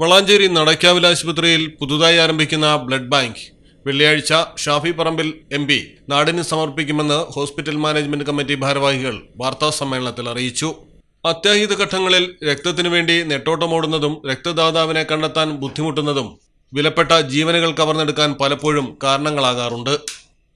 വളാഞ്ചേരി നടക്കാവിൽ ആശുപത്രിയിൽ പുതുതായി ആരംഭിക്കുന്ന ബ്ലഡ് ബാങ്ക്. വെള്ളിയാഴ്ച ഷാഫി പറമ്പിൽ എം പി നാടിന് സമർപ്പിക്കുമെന്ന് ഹോസ്പിറ്റൽ മാനേജ്മെന്റ് കമ്മിറ്റി ഭാരവാഹികൾ വാർത്താ സമ്മേളനത്തിൽ അറിയിച്ചു. അത്യാഹിത ഘട്ടങ്ങളിൽ രക്തത്തിനു വേണ്ടി നെട്ടോട്ടമോടുന്നതും രക്തദാതാവിനെ കണ്ടെത്താൻ ബുദ്ധിമുട്ടുന്നതും വിലപ്പെട്ട ജീവനുകൾ കവർന്നെടുക്കാൻ പലപ്പോഴും കാരണങ്ങളാകാറുണ്ട്.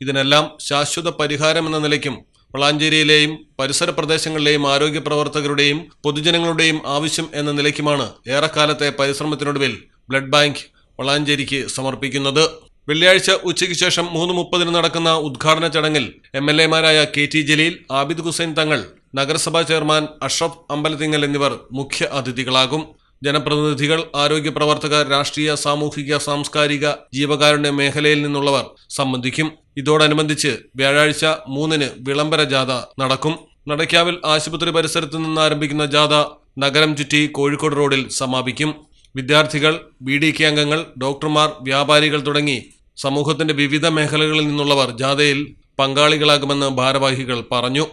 ഇതിനെല്ലാം ശാശ്വത പരിഹാരമെന്ന നിലയ്ക്കും വളാഞ്ചേരിയിലെയും പരിസര പ്രദേശങ്ങളിലെയും ആരോഗ്യ പ്രവർത്തകരുടെയും പൊതുജനങ്ങളുടെയും ആവശ്യം എന്ന നിലയ്ക്കുമാണ് ഏറെക്കാലത്തെ പരിശ്രമത്തിനൊടുവിൽ ബ്ലഡ് ബാങ്ക് വളാഞ്ചേരിക്ക് സമർപ്പിക്കുന്നത്. വെള്ളിയാഴ്ച ഉച്ചയ്ക്ക് ശേഷം മൂന്ന് മുപ്പതിന് നടക്കുന്ന ഉദ്ഘാടന ചടങ്ങിൽ എം എൽ എമാരായ കെ ടി ജലീൽ ആബിദ് ഹുസൈൻ തങ്ങൾ നഗരസഭാ ചെയർമാൻ അഷ്റഫ് അമ്പലത്തിങ്ങൽ എന്നിവർ മുഖ്യ അതിഥികളാകും. ജനപ്രതിനിധികൾ ആരോഗ്യ പ്രവർത്തകർ രാഷ്ട്രീയ സാമൂഹിക സാംസ്കാരിക ജീവകാരുണ്യ മേഖലയിൽ നിന്നുള്ളവർ സംബന്ധിക്കും. ഇതോടനുബന്ധിച്ച് വ്യാഴാഴ്ച മൂന്നിന് വിളംബര ജാഥ നടക്കും. നടക്കാവിൽ ആശുപത്രി പരിസരത്ത് നിന്ന് ആരംഭിക്കുന്ന ജാഥ നഗരം ചുറ്റി കോഴിക്കോട് റോഡിൽ സമാപിക്കും. വിദ്യാർത്ഥികൾ ബി ഡി കെ അംഗങ്ങൾ ഡോക്ടർമാർ വ്യാപാരികൾ തുടങ്ങി സമൂഹത്തിന്റെ വിവിധ മേഖലകളിൽ നിന്നുള്ളവർ ജാഥയിൽ പങ്കാളികളാകുമെന്ന് ഭാരവാഹികൾ പറഞ്ഞു.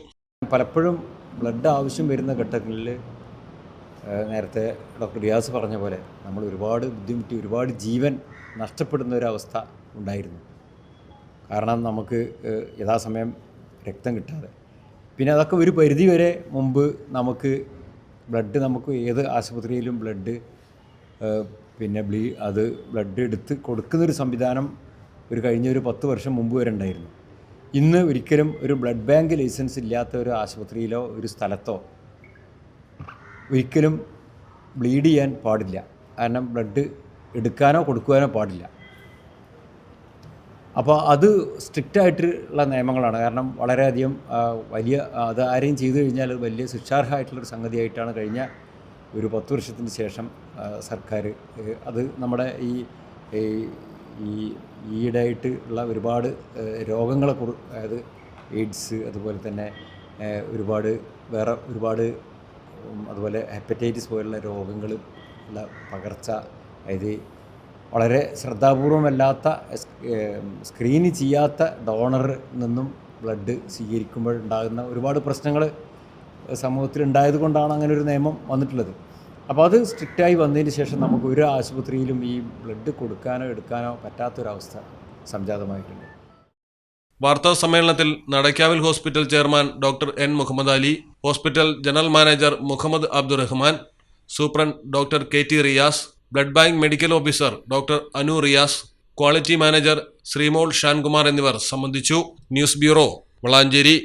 പലപ്പോഴും ബ്ലഡ് ആവശ്യം വരുന്ന ഘട്ടങ്ങളിൽ നേരത്തെ ഡോക്ടർ റിയാസ് പറഞ്ഞ പോലെ നമ്മൾ ഒരുപാട് ബുദ്ധിമുട്ടി ഒരുപാട് ജീവൻ നഷ്ടപ്പെടുന്ന ഒരവസ്ഥ ഉണ്ടായിരുന്നു. കാരണം നമുക്ക് യഥാസമയം രക്തം കിട്ടാതെ. പിന്നെ അതൊക്കെ ഒരു പരിധി വരെ മുമ്പ് നമുക്ക് ബ്ലഡ് നമുക്ക് ഏത് ആശുപത്രിയിലും ബ്ലഡ് പിന്നെ ബ്ലീ അത് ബ്ലഡ് എടുത്ത് കൊടുക്കുന്നൊരു സംവിധാനം ഒരു കഴിഞ്ഞ ഒരു പത്ത് വർഷം മുമ്പ് വരെ ഉണ്ടായിരുന്നു. ഇന്ന് ഒരിക്കലും ഒരു ബ്ലഡ് ബാങ്ക് ലൈസൻസ് ഇല്ലാത്ത ഒരു ആശുപത്രിയിലോ ഒരു സ്ഥലത്തോ ഒരിക്കലും ബ്ലീഡ് ചെയ്യാൻ പാടില്ല. കാരണം ബ്ലഡ് എടുക്കാനോ കൊടുക്കുവാനോ പാടില്ല. അപ്പോൾ അത് സ്ട്രിക്റ്റ് ആയിട്ടുള്ള നിയമങ്ങളാണ്. കാരണം വളരെയധികം വലിയ അത് ആരെയും ചെയ്തു കഴിഞ്ഞാൽ അത് വലിയ ശിക്ഷാർഹമായിട്ടുള്ളൊരു സംഗതിയായിട്ടാണ് കഴിഞ്ഞ ഒരു പത്ത് വർഷത്തിന് ശേഷം സർക്കാർ അത് നമ്മുടെ ഈ ഈ ഈയിടെയായിട്ട് ഉള്ള ഒരുപാട് രോഗങ്ങളെ കുറു അതായത് എയ്ഡ്സ് അതുപോലെ തന്നെ ഒരുപാട് വേറെ ഒരുപാട് അതുപോലെ ഹെപ്പറ്റൈറ്റിസ് പോലുള്ള രോഗങ്ങൾ ഉള്ള പകർച്ച അതായത് വളരെ ശ്രദ്ധാപൂർവമല്ലാത്ത സ്ക്രീന് ചെയ്യാത്ത ഡോണറിൽ നിന്നും ബ്ലഡ് സ്വീകരിക്കുമ്പോൾ ഉണ്ടാകുന്ന ഒരുപാട് പ്രശ്നങ്ങൾ സമൂഹത്തിൽ ഉണ്ടായത് കൊണ്ടാണ് അങ്ങനെ ഒരു നിയമം വന്നിട്ടുള്ളത്. അപ്പോൾ അത് സ്ട്രിക്റ്റായി വന്നതിന് ശേഷം നമുക്ക് ഒരു ആശുപത്രിയിലും ഈ ബ്ലഡ് കൊടുക്കാനോ എടുക്കാനോ പറ്റാത്തൊരവസ്ഥ സംജാതമായിട്ടുണ്ട്. വാർത്താ സമ്മേളനത്തിൽ നടക്കാവിൽ hospital chairman doctor N Muhammad Ali hospital general manager Muhammad Abdurahman superintendent doctor K T Riyas blood bank medical officer doctor Anu Riyas quality manager Sreemol Shankumar എന്നിവർ സംബന്ധിച്ചു. News bureau Valanchery.